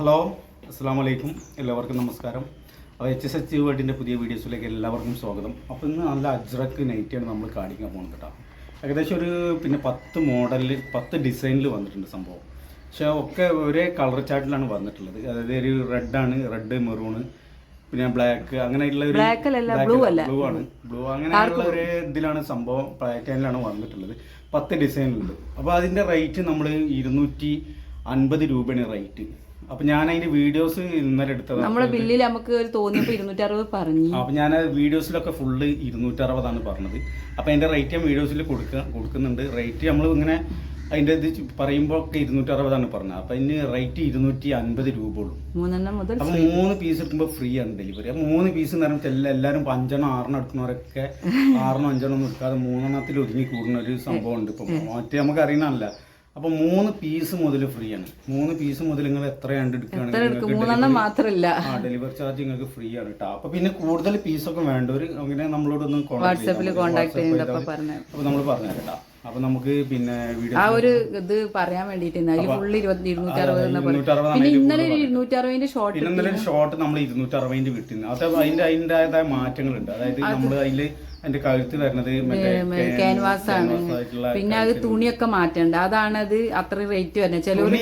Hello അസ്സാം വലൈക്കും എല്ലാവർക്കും നമസ്കാരം. അപ്പോൾ എച്ച് എസ് എച്ച് വേർഡിന്റെ പുതിയ വീഡിയോസിലേക്ക് എല്ലാവർക്കും സ്വാഗതം. അപ്പോൾ ഇന്ന് നല്ല അജ്രക്ക് നൈറ്റാണ് നമ്മൾ കാണിക്കാൻ പോകുന്നത് കേട്ടോ. ഏകദേശം ഒരു പിന്നെ പത്ത് മോഡലിൽ പത്ത് ഡിസൈനിൽ വന്നിട്ടുണ്ട് സംഭവം. പക്ഷേ ഒക്കെ ഒരേ കളർ ചാർട്ടിലാണ് വന്നിട്ടുള്ളത്. അതായത് ഒരു റെഡാണ് റെഡ് മെറൂണ് പിന്നെ ബ്ലാക്ക് അങ്ങനെയുള്ള ഒരു ബ്ലൂ ആണ്. ബ്ലൂ അങ്ങനെയുള്ള ഒരു ഇതിലാണ് സംഭവം പാറ്റേണിലാണ് വന്നിട്ടുള്ളത്. പത്ത് ഡിസൈനിലുണ്ട്. അപ്പോൾ അതിന്റെ റേറ്റ് നമ്മൾ ഇരുന്നൂറ്റി അൻപത് രൂപയാണ് റേറ്റ് അപ്പോൾ ഞാൻ അതിന്റെ വീഡിയോസ് ഇന്നലെ എടുത്തത് നമ്മളെ ബില്ലിൽ നമുക്ക് ഒരു തോന്നിയപ്പോ ഇരുന്നൂറ്റി അറുപത് പറഞ്ഞു. അപ്പൊ ഞാൻ വീഡിയോസിലൊക്കെ ഫുള്ള് ഇരുന്നൂറ്ററുപതാണ് പറഞ്ഞത്. അപ്പൊ അതിന്റെ റേറ്റ് ഞാൻ വീഡിയോസിൽ കൊടുക്കുക കൊടുക്കുന്നുണ്ട്. റേറ്റ് നമ്മൾ ഇങ്ങനെ അതിന്റെ ഇത് പറയുമ്പോൾ ഒക്കെ ഇരുന്നൂറ്ററുപതാണ് പറഞ്ഞത്. അപ്പൊ അതിന് റേറ്റ് ഇരുന്നൂറ്റി അൻപത് രൂപ ഉള്ളൂ. മൂന്നെണ്ണം മുതൽ അപ്പൊ മൂന്ന് പീസ് എടുക്കുമ്പോൾ ഫ്രീ ആണ് ഡെലിവറി അപ്പൊ മൂന്ന് പീസ് എന്ന് പറയുമ്പോൾ എല്ലാ എല്ലാവരും അഞ്ചെണ്ണം ആറെണ്ണം എടുക്കുന്നവരൊക്കെ ആറെണ്ണം അഞ്ചെണ്ണം ഒന്നും എടുക്കാതെ മൂന്നെണ്ണത്തിൽ ഒതുങ്ങി കൂടുന്ന ഒരു സംഭവം ഉണ്ട് ഇപ്പൊ. മറ്റേ നമുക്ക് അറിയണമല്ല അപ്പൊ മൂന്ന് പീസ് മുതൽ ഫ്രീ ആണ്. മൂന്ന് പീസ് മുതൽ നിങ്ങൾ എത്രയാണ്ട് എടുക്കുകയാണെങ്കിൽ നിങ്ങൾക്ക് മൂന്നെണ്ണം മാത്രല്ല. ആ ഡെലിവറി ചാർജ് നിങ്ങൾക്ക് ഫ്രീ ആണ് കേട്ടോ അപ്പൊ പിന്നെ കൂടുതൽ പീസ് പീസൊക്കെ വേണ്ടവർ അങ്ങനെ നമ്മളോടൊന്ന് വാട്സാപ്പിൽ കോൺടാക്ട് അപ്പൊ നമ്മൾ പറഞ്ഞു കേട്ടോ അപ്പൊ നമുക്ക് പിന്നെ ആ ഒരു ഇത് പറയാൻ വേണ്ടിട്ട് ഇന്നലെ ഒരു ഷോർട്ട് ഇന്നലെ ഷോർട്ട് നമ്മൾ ഇരുന്നൂറ്റി അറുപതിന്റെ വിട്ടിരുന്നു അത് അതിന്റെ അതിന്റെതായ മാറ്റങ്ങളുണ്ട്. അതായത് നമ്മൾ അതിൽ അതിന്റെ കഴുത്ത് വരുന്നത് ക്യാൻവാസ് ആണ്. പിന്നെ അത് തുണിയൊക്കെ മാറ്റണ്ട. അതാണ് അത് അത്ര റേറ്റ് വരുന്നത് ചിലവർ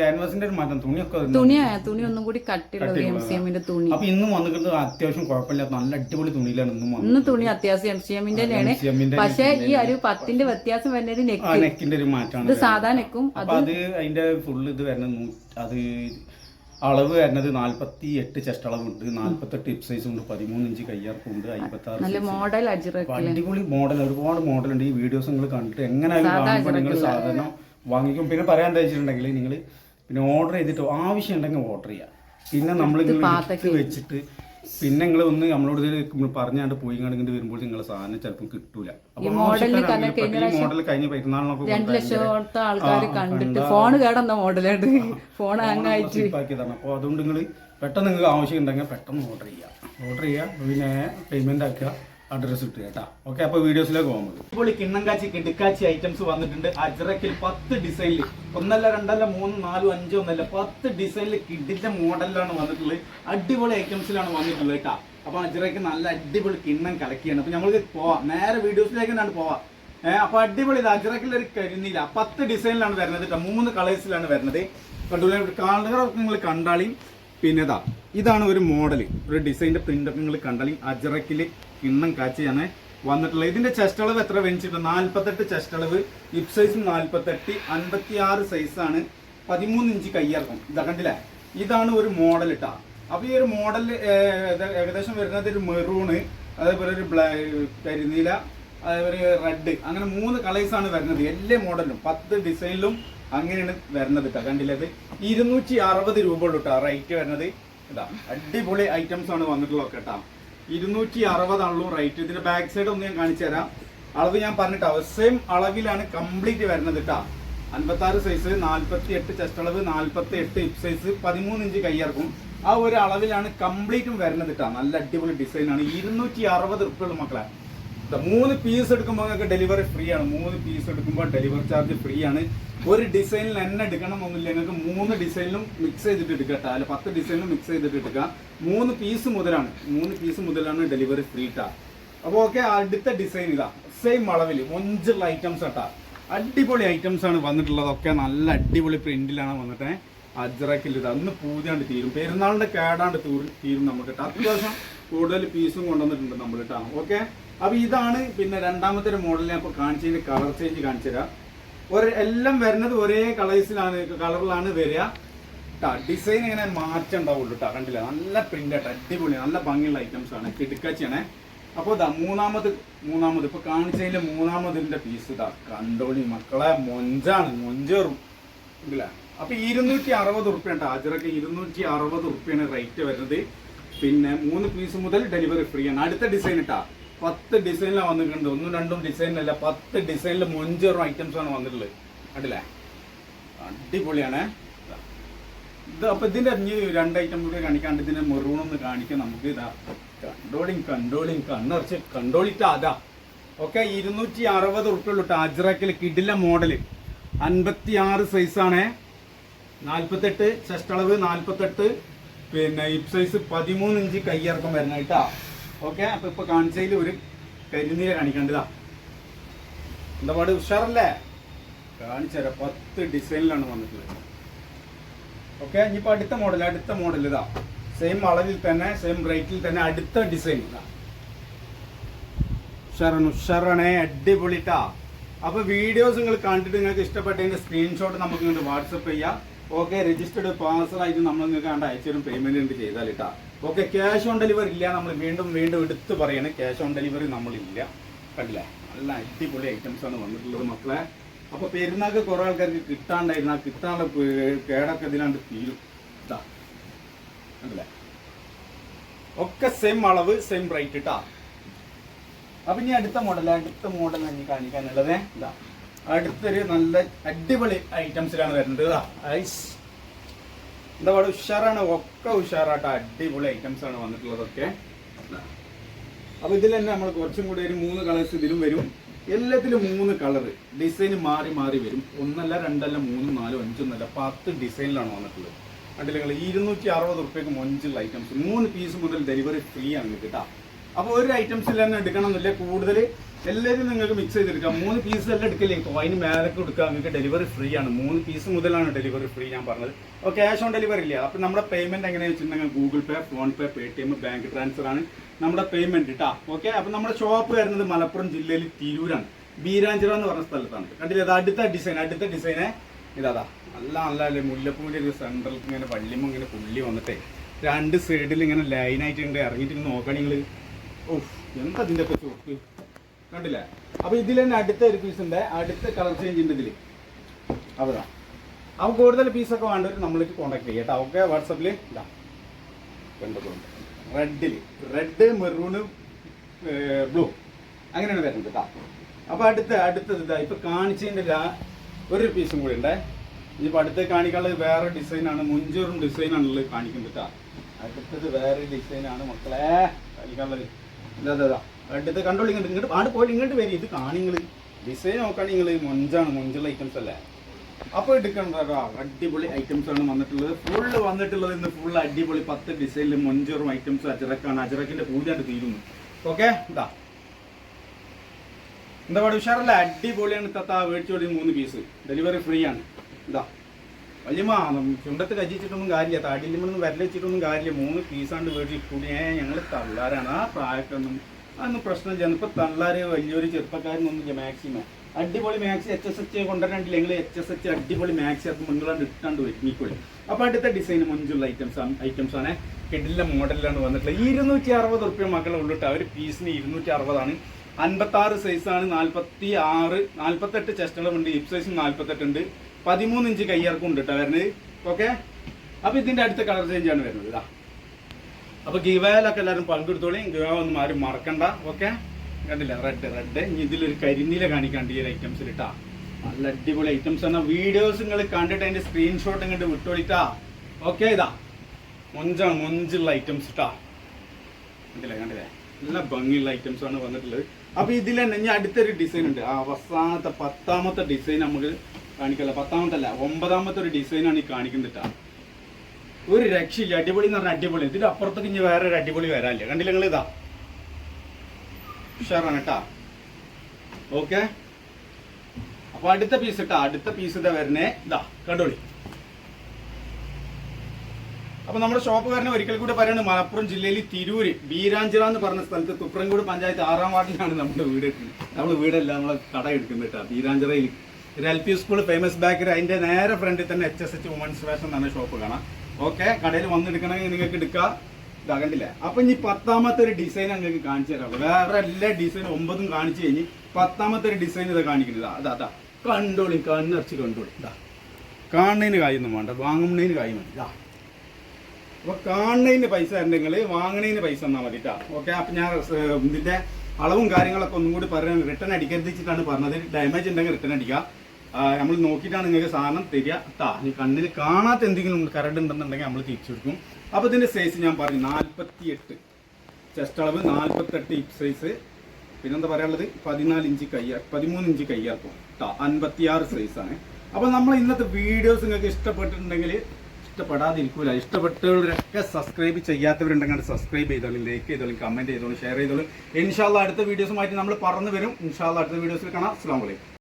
ക്യാൻവാസിന്റെ മാറ്റം. തുണിയൊക്കെ തുണിയാ തുണി തുണി ഒന്നും കൂടി കട്ടിയുള്ളത് എം സി എമ്മിന്റെ തുണി. അപ്പൊ ഇന്നും വന്നിട്ട് അത്യാവശ്യം കുഴപ്പമില്ല. നല്ല അടിപൊളി തുണിയിലാണ് ഇന്നും ഇന്ന് തുണി അത്യാവശ്യം എം സി എമ്മിന്റെ തന്നെയാണ്. പക്ഷേ ഈ ഒരു പത്തിന്റെ വ്യത്യാസം വരുന്നത് നെക്കിന്റെ ഒരു മാറ്റമാണ് ഇത് സാധാ നെക്കും. അത് അതിന്റെ ഫുള്ള് ഇത് വരുന്നത് അത് അളവ് വരുന്നത് നാല്പത്തി എട്ട് ചെസ്റ്റ് അളവുണ്ട്. നാല്പത്തെട്ട് ഹിപ് സൈസ് ഉണ്ട്. പതിമൂന്ന് ഇഞ്ച് കയ്യാർക്കുണ്ട് അമ്പത്തി ആറ് അടിപൊളി മോഡൽ ഒരുപാട് മോഡൽ ഉണ്ട്. ഈ വീഡിയോസ് നിങ്ങൾ കണ്ടിട്ട് എങ്ങനെയായാലും കാണുമ്പോൾ നിങ്ങൾ സാധനം വാങ്ങിക്കും. പിന്നെ പറയാൻ വെച്ചിട്ടുണ്ടെങ്കിൽ നിങ്ങൾ പിന്നെ ഓർഡർ ചെയ്തിട്ട് ആവശ്യം ഉണ്ടെങ്കിൽ ഓർഡർ ചെയ്യാം. പിന്നെ നമ്മൾ വെച്ചിട്ട് പിന്നെ നിങ്ങൾ ഒന്ന് നമ്മളോട് ഇത് പറഞ്ഞാണ്ട് പോയി ഇങ്ങോട്ട് വരുമ്പോൾ നിങ്ങളെ സാധനം ചിലപ്പോൾ കിട്ടൂല. ഈ മോഡൽ കഴിഞ്ഞ പെരുന്നാളിനൊക്കെ രണ്ട് ലക്ഷത്തെ ആൾക്കാർ കണ്ടിട്ട് ഫോൺ കേടന്ന മോഡലുണ്ട് ഫോൺ അങ്ങായിട്ട് അപ്പോൾ അതുകൊണ്ട് നിങ്ങൾ പെട്ടെന്ന് നിങ്ങൾക്ക് ആവശ്യം ഉണ്ടെങ്കിൽ പെട്ടെന്ന് ഓർഡർ ചെയ്യുക ഓർഡർ ചെയ്യുക പിന്നെ പേയ്മെന്റ് ആക്കുക. അഡ്രസ്സ് ഇട്ട് കേട്ടാ. ഓക്കെ അപ്പോൾ വീഡിയോസിലേക്ക് പോകുന്നത് ഇപ്പോൾ കിണ്ണം കാച്ചി കിടുക്കാച്ചി ഐറ്റംസ് വന്നിട്ടുണ്ട്. അജ്രക്കിൽ പത്ത് ഡിസൈനിൽ ഒന്നല്ല രണ്ടല്ല മൂന്ന് നാലും അഞ്ചോ ഒന്നല്ല പത്ത് ഡിസൈനിൽ കിഡിന്റെ മോഡലിലാണ് വന്നിട്ടുള്ളത്. അടിപൊളി ഐറ്റംസിലാണ് വന്നിട്ടുള്ളത് കേട്ടാ. അപ്പോൾ അജറയ്ക്ക് നല്ല അടിപൊളി കിണ്ണം കലക്കിയാണ്. അപ്പോൾ നമ്മൾക്ക് പോവാം. നേരെ വീഡിയോസിലേക്ക് തന്നെയാണ് പോവാം. ഏഹ് അപ്പൊ അടിപൊളി ഇത് അജ്രക്കിൽ ഒരു കരുന്നില്ല പത്ത് ഡിസൈനിലാണ് വരുന്നത് കേട്ടോ. മൂന്ന് കളേഴ്സിലാണ് വരുന്നത്. കണ്ടൂല കളറൊക്കെ നിങ്ങൾ കണ്ടാളി പിന്നെ ഇതാ ഇതാണ് ഒരു മോഡൽ ഒരു ഡിസൈന്റെ പ്രിന്റ് നിങ്ങൾ കണ്ടാലും അജ്രക്കിൽ കിണ്ണം കാച്ചിയാണ് വന്നിട്ടുള്ളത്. ഇതിന്റെ ചെസ്റ്റ് അളവ് എത്ര വെഞ്ചിട്ട് നാല്പത്തെട്ട് ചെസ്റ്റ് അളവ് ഇപ് സൈസ് നാല്പത്തെട്ട് അൻപത്തി ആറ് സൈസാണ് പതിമൂന്ന് ഇഞ്ച് കയ്യിറക്കും ഇതാ കണ്ടില്ലേ? ഇതാണ് ഒരു മോഡൽ ഇട്ടാ അപ്പൊ ഈ ഒരു മോഡൽ ഏകദേശം വരുന്നത് ഒരു മെറൂണ് അതേപോലെ ഒരു ബ്ലാ കരിനീല അതേപോലെ റെഡ് അങ്ങനെ മൂന്ന് കളേഴ്സ് ആണ് വരുന്നത്. എല്ലാ മോഡലും പത്ത് ഡിസൈനിലും അങ്ങനെയാണ് വരുന്നത് കേട്ടോ കണ്ടില്ലത് ഇരുന്നൂറ്റി അറുപത് രൂപ കേട്ടോ റേറ്റ് വരുന്നത്. ഇതാ അടിപൊളി ഐറ്റംസ് ആണ് വന്നിട്ടുള്ളത് കേട്ടോ ഇരുന്നൂറ്റി അറുപതാണല്ലോ റേറ്റ്. ഇതിന്റെ ബാക്ക് സൈഡ് ഒന്ന് ഞാൻ കാണിച്ചു തരാം. അളവ് ഞാൻ പറഞ്ഞിട്ടോ സെയിം അളവിലാണ് കംപ്ലീറ്റ് വരുന്നത് കേട്ടോ അൻപത്തി ആറ് സൈസ് നാല്പത്തി എട്ട് ചെസ്റ്റ് അളവ് നാല്പത്തി എട്ട് ഹിപ്പ് സൈസ് പതിമൂന്ന് ഇഞ്ച് കയ്യിറക്കും ആ ഒരു അളവിലാണ് കംപ്ലീറ്റും വരുന്നത് കേട്ടോ നല്ല അടിപൊളി ഡിസൈനാണ് ഇരുന്നൂറ്റി അറുപത് ഉറുപ്പുള്ളൂ മക്കളെ. മൂന്ന് പീസ് എടുക്കുമ്പോൾ നിങ്ങൾക്ക് ഡെലിവറി ഫ്രീ ആണ്. മൂന്ന് പീസ് എടുക്കുമ്പോൾ ഡെലിവറി ചാർജ് ഫ്രീ ആണ്. ഒരു ഡിസൈനിൽ തന്നെ എടുക്കണം ഒന്നുമില്ല നിങ്ങൾക്ക് മൂന്ന് ഡിസൈനിലും മിക്സ് ചെയ്തിട്ട് എടുക്കട്ടെ അല്ല പത്ത് ഡിസൈനിലും മിക്സ് ചെയ്തിട്ട് എടുക്കുക മൂന്ന് പീസ് മുതലാണ്. മൂന്ന് പീസ് മുതലാണ് ഡെലിവറി ഫ്രീ ഇട്ടാ അപ്പോൾ ഓക്കെ അടുത്ത ഡിസൈൻ ഇതാ. സെയിം അളവിൽ മൊഞ്ചുള്ള ഐറ്റംസ് കേട്ടാ അടിപൊളി ഐറ്റംസ് ആണ് വന്നിട്ടുള്ളതൊക്കെ നല്ല അടിപൊളി പ്രിന്റിലാണ് വന്നിട്ട്. അജ്രക്കിൽ ഇത്. അന്ന് പൂജാണ്ട് തീരും. പെരുന്നാളിന്റെ കേടാണ്ട് തീരും നമുക്ക് കേട്ടോ അത്യാവശ്യം കൂടുതൽ പീസും കൊണ്ടുവന്നിട്ടുണ്ട് നമ്മൾ കേട്ടോ ഓക്കെ അപ്പൊ ഇതാണ് പിന്നെ രണ്ടാമത്തെ ഒരു മോഡൽ ഞാൻ ഇപ്പോൾ കളർ ചേഞ്ച് കാണിച്ചു തരാം. ഒരു എല്ലാം വരുന്നത് ഒരേ കളേഴ്സിലാണ് കളറിലാണ് വരിക. ട്ടാ ഡിസൈൻ ഇങ്ങനെ മാറ്റം ഉണ്ടാവുള്ളൂ കേട്ടോ കണ്ടില്ല? നല്ല പ്രിന്റ് ആയിട്ട് അടിപൊളി നല്ല ഭംഗിയുള്ള ഐറ്റംസ് ആണ് കിടുക്കാച്ചിയാണേ. അപ്പോൾ ഇതാ മൂന്നാമത് മൂന്നാമത് ഇപ്പൊ കാണിച്ചതിന്റെ മൂന്നാമതിന്റെ പീസ് ഇതാ. കണ്ടോളി മക്കളെ മൊഞ്ചാണ് മൊഞ്ചേറും. ഇല്ല അപ്പൊ ഇരുന്നൂറ്റി അറുപത് ഉറുപ്പ്യ ഉണ്ട് അജറൊക്കെ ഇരുന്നൂറ്റി അറുപത് ഉറുപ്പ്യാണ് റേറ്റ് വരുന്നത്. പിന്നെ മൂന്ന് പീസ് മുതൽ ഡെലിവറി ഫ്രീ ആണ്. അടുത്ത ഡിസൈൻ ഇട്ടാ പത്ത് ഡിസൈനിലാണ് വന്നിട്ടുണ്ട് ഒന്നും രണ്ടും ഡിസൈനിലല്ല പത്ത് ഡിസൈനിൽ മൊഞ്ചേറും ഐറ്റംസ് ആണ് വന്നിട്ടുള്ളത്. കണ്ടില്ലേ? അടിപൊളിയാണ്. ഇതാ. അപ്പൊ ഇതിന്റെ ഇനി രണ്ട് ഐറ്റം കൂടി കാണിക്കാണ്ട് ഇതിന്റെ മെറൂണൊന്ന് കാണിക്കാം നമുക്ക്. ഇതാ. കണ്ടോളിങ് കണ്ടോളിങ് കണ്ണറച്ച് കണ്ടോളിട്ടാ അതാ. ഓക്കെ ഇരുന്നൂറ്റി അറുപത് ഉറുപ്പുള്ളൂ അജ്രക്കിൽ കിടില മോഡൽ അൻപത്തി ആറ് സൈസാണ് നാൽപ്പത്തെട്ട് ചെസ്റ്റ് അളവ് നാൽപ്പത്തെട്ട് പിന്നെ ഹിപ് സൈസ് പതിമൂന്ന് ഇഞ്ച് കയ്യിറക്കം വരുന്ന ഓക്കെ അപ്പൊ ഇപ്പൊ കാണിച്ചതിൽ ഒരു കരിനീര കാണിക്കേണ്ടതാ. എന്താ പാട് ഉഷാറല്ലേ? കാണിച്ചുതരാം പത്ത് ഡിസൈനിലാണ് വന്നിട്ടുള്ളത്. ഓക്കെ ഇനിയിപ്പോ അടുത്ത മോഡൽ അടുത്ത മോഡൽ ഇതാ. സെയിം അളവിൽ തന്നെ സെയിം റേറ്റിൽ തന്നെ അടുത്ത ഡിസൈൻ ഇതാ. ഉഷാറാണ് ഉഷാറാണേ അടിപൊളിട്ടാ അപ്പൊ വീഡിയോസ് നിങ്ങൾ കണ്ടിട്ട് നിങ്ങൾക്ക് ഇഷ്ടപ്പെട്ടതിന്റെ സ്ക്രീൻഷോട്ട് നമുക്ക് ഇങ്ങോട്ട് വാട്സപ്പ് ചെയ്യാം. ഓക്കെ രജിസ്റ്റർഡ് ആയിട്ട് നമ്മൾ നിങ്ങൾക്ക് കണ്ട് അയച്ചുതരും പേയ്മെന്റ് ചെയ്താലിട്ടാ ഓക്കെ ക്യാഷ് ഓൺ ഡെലിവറി ഇല്ല നമ്മൾ വീണ്ടും വീണ്ടും എടുത്ത് പറയണേ. ക്യാഷ് ഓൺ ഡെലിവറി നമ്മളില്ല. കണ്ടില്ലേ? നല്ല അടിപൊളി ഐറ്റംസ് ആണ് വന്നിട്ടുള്ളത് മക്കളെ. അപ്പൊ പെരുന്നാക്ക് കുറെ ആൾക്കാർക്ക് കിട്ടാണ്ടായിരുന്നു. ആ കിട്ടാനുള്ള കേടൊക്കെ ഇതിലാണ്ട് തീരും. ഇതാ. കണ്ടില്ലേ? ഒക്കെ സെയിം അളവ് സെയിം റേറ്റ് ഇട്ടാ. അപ്പൊ ഇനി അടുത്ത മോഡൽ അടുത്ത മോഡൽ ഇനി കാണിക്കാനുള്ളത്. ഇതാ. അടുത്തൊരു നല്ല അടിപൊളി ഐറ്റംസിലാണ് വരുന്നത്. ഐസ് എന്താ പറയുക ഉഷാറാണ്. ഒക്കെ ഉഷാറായിട്ട് അടിപൊളി ഐറ്റംസ് ആണ് വന്നിട്ടുള്ളതൊക്കെ. അപ്പൊ ഇതിൽ തന്നെ നമ്മൾ കുറച്ചും കൂടി ഒരു മൂന്ന് കളേഴ്സ് ഇതിലും വരും. എല്ലാത്തിലും മൂന്ന് കളർ ഡിസൈൻ മാറി മാറി വരും. ഒന്നല്ല രണ്ടല്ല മൂന്നും നാലും അഞ്ചൊന്നല്ല പത്ത് ഡിസൈനിലാണ് വന്നിട്ടുള്ളത്. അതിൽ നിങ്ങൾ ഇരുന്നൂറ്റി അറുപത് റുപ്യക്ക് മൊഞ്ചുള്ള ഐറ്റംസ് മൂന്ന് പീസ് മുതൽ ഡെലിവറി ഫ്രീ ആണ് കേട്ടോ. അപ്പോൾ ഒരു ഐറ്റംസിൽ തന്നെ എടുക്കണം എന്നില്ല കൂടുതൽ എല്ലാവരും നിങ്ങൾക്ക് മിക്സ് ചെയ്തെടുക്കാം. മൂന്ന് പീസ് എല്ലാം എടുക്കില്ലേ അതിന് മേലൊക്കെ എടുക്കാം നിങ്ങൾക്ക് ഡെലിവറി ഫ്രീ ആണ്. മൂന്ന് പീസ് മുതലാണ് ഡെലിവറി ഫ്രീ ഞാൻ പറഞ്ഞത്. അപ്പോൾ ക്യാഷ് ഓൺ ഡെലിവറി ഇല്ല? അപ്പോൾ നമ്മുടെ പേയ്മെന്റ് എങ്ങനെയാണെന്ന് വെച്ചിട്ടുണ്ടെങ്കിൽ Google Pay PhonePe Paytm bank transfer ആണ് നമ്മുടെ പേയ്മെന്റ് കേട്ടോ ഓക്കെ അപ്പോൾ നമ്മുടെ ഷോപ്പ് വരുന്നത് മലപ്പുറം ജില്ലയിൽ തിരൂരാണ്. ബീരാഞ്ചിറ എന്ന് പറഞ്ഞ സ്ഥലത്താണ്. കണ്ടില്ലേ? അത് അടുത്ത ഡിസൈൻ അടുത്ത ഡിസൈനെ ഇതാ നല്ല നല്ല അല്ലേ മുല്ലപ്പൂവിന്റെ ഒരു സെൻട്രൽ ഇങ്ങനെ വള്ളിമ ഇങ്ങനെ പുള്ളി വന്നിട്ടേ. രണ്ട് സൈഡിൽ ഇങ്ങനെ ലൈനായിട്ടുണ്ട് ഇറങ്ങിയിട്ട് നോക്കണെങ്കിൽ എന്താ ഇതിന്റെ ഒക്കെ ചോക്ക് കണ്ടില്ല? അപ്പൊ ഇതിൽ തന്നെ അടുത്ത ഒരു പീസ് ഉണ്ട്. അടുത്ത കളർ ചേഞ്ച് ഉണ്ട് ഇതിൽ അവരാ അപ്പൊ കൂടുതൽ പീസൊക്കെ വേണ്ടവർ നമ്മൾക്ക് കോൺടാക്ട് ചെയ്യാം കേട്ടോ. ഓക്കെ വാട്സപ്പിൽ ഇതാ. കണ്ടതുകൊണ്ട്. റെഡ് മെറൂണ് ബ്ലൂ അങ്ങനെയാണ് വരുന്നത് കേട്ടോ. അപ്പൊ അടുത്ത അടുത്തത് ഇതാ. ഇപ്പൊ കാണിച്ചതിന്റെ ഒരു പീസും കൂടി ഉണ്ടേ. ഇനിയിപ്പോ അടുത്ത് കാണിക്കാനുള്ളത് വേറെ ഡിസൈനാണ് മുഞ്ചൂറും ഡിസൈനാണുള്ളത് കാണിക്കുന്നത് കേട്ടോ. അടുത്തത് വേറെ ഡിസൈനാണ് മക്കളെ കാണിക്കാനുള്ളത്. ഇതാ ഇതാ, ഇതാ. അടുത്ത് കണ്ടോളി ഇങ്ങോട്ട് ആട് പോയി ഇങ്ങോട്ട് വരും. ഇത് കാണിങ്ങൾ ഡിസൈൻ നോക്കുകയാണെങ്കിൽ നിങ്ങൾ മൊഞ്ചാണ് മൊഞ്ചുള്ള ഐറ്റംസ് അല്ലേ? അപ്പോൾ എടുക്കണ്ട അടിപൊളി ഐറ്റംസ് ആണ് വന്നിട്ടുള്ളത്. ഫുള്ള് വന്നിട്ടുള്ളത് ഇന്ന് ഫുള്ള് അടിപൊളി പത്ത് ഡിസൈനിൽ മൊഞ്ചറും ഐറ്റംസ് അജറക്കാണ്. അജറക്കിന്റെ പൂജാണ്ട് തീരുന്നു. ഓക്കെ ഇതാ. എന്താ പറയുക ഉഷാറല്ല? അടിപൊളിയാണ് തത്ത മേടിച്ചോളി മൂന്ന് പീസ് ഡെലിവറി ഫ്രീ ആണ്. ഇതാ. വല്യമ്മ ചുണ്ടത്ത് കജിച്ചിട്ടൊന്നും കാര്യമില്ല. താടിയിലൊന്നും വരലച്ചിട്ടൊന്നും കാര്യമില്ല. മൂന്ന് പീസാണ്ട് വീട്ടിൽ കൂടി. ഞങ്ങൾ തള്ളാരാണ്. ആ പ്രായക്കൊന്നും അതൊന്നും പ്രശ്നമില്ല ഇപ്പൊ തള്ളാര് വലിയൊരു ചെറുപ്പക്കാരനൊന്നുമില്ല മാക്സിമം. അടിപൊളി മാക്സി എച്ച് എസ് എച്ച് കൊണ്ടുവരണ്ടില്ല ഞങ്ങൾ എച്ച് എസ് എച്ച് അടിപൊളി മാക്സി അത് നിങ്ങളാണ്ട് ഇട്ടാണ്ട് ഒരുങ്ങിക്കോളി അപ്പൊ അടുത്ത ഡിസൈൻ മുഞ്ചുള്ള ഐറ്റംസ് ഐറ്റംസ് ആണ്. കിഡിലെ മോഡലിലാണ് വന്നിട്ടുള്ളത്. ഇരുന്നൂറ്റി അറുപത് റുപ്യ മക്കളെ ഉള്ളിട്ട് അവർ പീസിന് ഇരുന്നൂറ്റി അറുപതാണ് അൻപത്തി ആറ് സൈസാണ് നാൽപ്പത്തി ആറ് നാൽപ്പത്തെട്ട് ചെസ്റ്റുകളുണ്ട് ഹിപ് സൈസും നാൽപ്പത്തെട്ട് ഉണ്ട്. പതിമൂന്ന് ഇഞ്ച് കയ്യിറക്കും ഉണ്ട് കേട്ടോ വരുന്നത് ഓക്കെ? അപ്പൊ ഇതിന്റെ അടുത്ത കളർ ചേഞ്ച് ആണ് വരുന്നത് ഇതാ അപ്പൊ ഗീവായാലൊക്കെ എല്ലാവരും പങ്കെടുത്തോളി. ഗിവ ഒന്നും ആരും മറക്കണ്ട. ഓക്കെ? കണ്ടില്ല? റെഡ് റെഡ് ഇനി ഇതിലൊരു കരിനീല കാണിക്കാണ്ട് ഈ ഐറ്റംസിൽ ഇട്ടാ നല്ല അടിപൊളി ഐറ്റംസ് ആണ്. വീഡിയോസ് നിങ്ങൾ കണ്ടിട്ട് അതിന്റെ സ്ക്രീൻഷോട്ട് ഇങ്ങോട്ട് വിട്ടോളിട്ടാ ഓക്കെ ഇതാ. മൊഞ്ചാണ് മൊഞ്ചുള്ള ഐറ്റംസ് ഇട്ടാ കണ്ടില്ലേ? കണ്ടില്ലേ? നല്ല ഭംഗിയുള്ള ഐറ്റംസ് ആണ് വന്നിട്ടുള്ളത്. അപ്പൊ ഇതിൽ തന്നെ ഇനി അടുത്തൊരു ഡിസൈൻ ഉണ്ട്. ആ അവസാനത്തെ പത്താമത്തെ ഡിസൈൻ നമുക്ക് കാണിക്കല്ല പത്താമത്തെ അല്ല ഒമ്പതാമത്തെ ഒരു ഡിസൈനാണ് ഈ കാണിക്കുന്നത് ഒരു രക്ഷയില്ല. അടിപൊളി എന്ന് പറഞ്ഞാൽ അടിപൊളി. ഇതിന്റെ അപ്പുറത്തേക്ക് ഇനി വേറെ ഒരു അടിപൊളി വരാല്ല കണ്ടില്ല നിങ്ങൾ ഇതാ? ഉഷാറാണ് കേട്ടാ ഓക്കെ? അപ്പൊ അടുത്ത പീസ് ഇട്ടാ അടുത്ത പീസ് ഇതാ വരുന്നേ. ഇതാ കണ്ടോളി. അപ്പൊ നമ്മുടെ ഷോപ്പ് കാരണം ഒരിക്കൽ കൂടെ പറയാണ് മലപ്പുറം ജില്ലയിൽ തിരൂര് ബീരാഞ്ചിറ എന്ന് പറഞ്ഞ സ്ഥലത്ത് തുപ്രംകൂട് പഞ്ചായത്ത് ആറാം വാർഡിലാണ് നമ്മുടെ വീട്. നമ്മൾ വീടല്ല നമ്മളെ കട എടുക്കുന്നത് കേട്ടോ ബീരാഞ്ചിറയിൽ ഒരു L P school famous bakery അതിന്റെ നേരെ ഫ്രണ്ടിൽ തന്നെ H S H women's fashion എന്നാണ് ഷോപ്പ് കാണാം. ഓക്കെ കടയിൽ വന്നെടുക്കണമെങ്കിൽ നിങ്ങൾക്ക് എടുക്കാം. ഇതാ കണ്ടില്ലേ? അപ്പൊ ഇനി പത്താമത്തെ ഒരു ഡിസൈൻ നിങ്ങൾക്ക് കാണിച്ചു തരാം. വേറെ എല്ലാ ഡിസൈനും ഒമ്പതും കാണിച്ചു കഴിഞ്ഞ് പത്താമത്തെ ഒരു ഡിസൈൻ ഇതാ കാണിക്കുന്നത് അതാ അതാ കണ്ടോളി കണ്ണിറച്ച് കണ്ടോളി. ഇതാ. കാണുന്നതിന് കായൊന്നും വേണ്ട. വാങ്ങുന്നതിന് കായും മതി. ഇതാ. അപ്പൊ കാണുന്നതിന് പൈസ ഉണ്ടെങ്കിൽ വാങ്ങണതിന് പൈസ എന്നാൽ മതി കേട്ടോ ഓക്കെ അപ്പൊ ഞാൻ ഇതിന്റെ അളവും കാര്യങ്ങളൊക്കെ ഒന്നും കൂടി പറയാൻ റിട്ടേൺ അടിക്കരുതിച്ചിട്ടാണ് പറഞ്ഞത്. ഡാമേജ് ഉണ്ടെങ്കിൽ റിട്ടേൺ അടിക്കുക. നമ്മൾ നോക്കിയിട്ടാണ് നിങ്ങൾക്ക് സാധനം തരിക. താ ഈ കണ്ണിന് കാണാത്ത എന്തെങ്കിലും കരട് ഉണ്ടെന്നുണ്ടെങ്കിൽ നമ്മൾ തിരിച്ചു കൊടുക്കും. അപ്പോൾ ഇതിന്റെ സൈസ് ഞാൻ പറഞ്ഞു നാൽപ്പത്തി എട്ട് ചെസ്റ്റ് അളവ് നാൽപ്പത്തെട്ട് ഇപ്പ് സൈസ് പിന്നെന്താ പറയാനുള്ളത്? പതിനാല് ഇഞ്ച് കയ്യ പതിമൂന്ന് ഇഞ്ച് കയ്യാക്കും ട്ടാ അൻപത്തിയാറ് സൈസാണ് അപ്പോൾ നമ്മൾ ഇന്നത്തെ വീഡിയോസ് നിങ്ങൾക്ക് ഇഷ്ടപ്പെട്ടിട്ടുണ്ടെങ്കിൽ ഇഷ്ടപ്പെടാതിരിക്കൂല. ഇഷ്ടപ്പെട്ടവരൊക്കെ സബ്സ്ക്രൈബ് ചെയ്യാത്തവരുണ്ടെങ്കിൽ സബ്സ്ക്രൈബ് ചെയ്തോളും ലൈക്ക് ചെയ്തോളും കമന്റ് ചെയ്തോളും ഷെയർ ചെയ്തോളും. ഇൻഷാല്ല അടുത്ത വീഡിയോസുമായിട്ട് നമ്മൾ പറഞ്ഞു വരും. ഇൻഷാല്ല അടുത്ത വീഡിയോസിൽ കാണാം. അസ്സാം വലൈക്കും